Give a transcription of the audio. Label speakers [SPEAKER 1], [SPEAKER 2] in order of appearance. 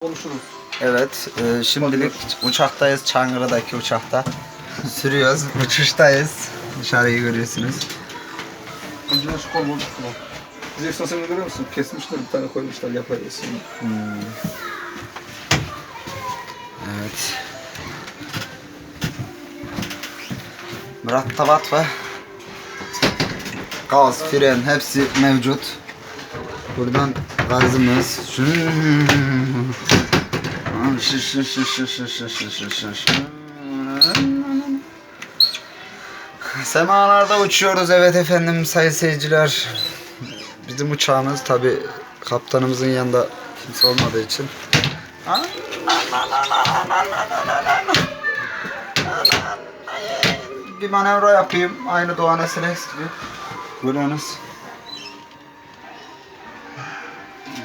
[SPEAKER 1] Konuşuruz.
[SPEAKER 2] Evet, e, şimdilik uçaktayız. Çankırı'daki uçakta. Sürüyoruz, uçuştayız. Dışarıyı görüyorsunuz.
[SPEAKER 1] Önceden şu kol bozuk falan. Biz ekstrasını görüyor musun? Kesmişler bir tane koymuşlar yaparız şimdi.
[SPEAKER 2] Hmm. Evet. Mürettebat ve gaz, fren hepsi mevcut. Buradan gazımız. Şış şış şış şış şış şış şış şış şış. Semalarda uçuyoruz evet efendim sayın seyirciler. Bizim uçağımız tabi kaptanımızın yanında kimse olmadığı için. Bir manevra yapayım. Aynı Doğan Esenes gibi. Görüyorsunuz.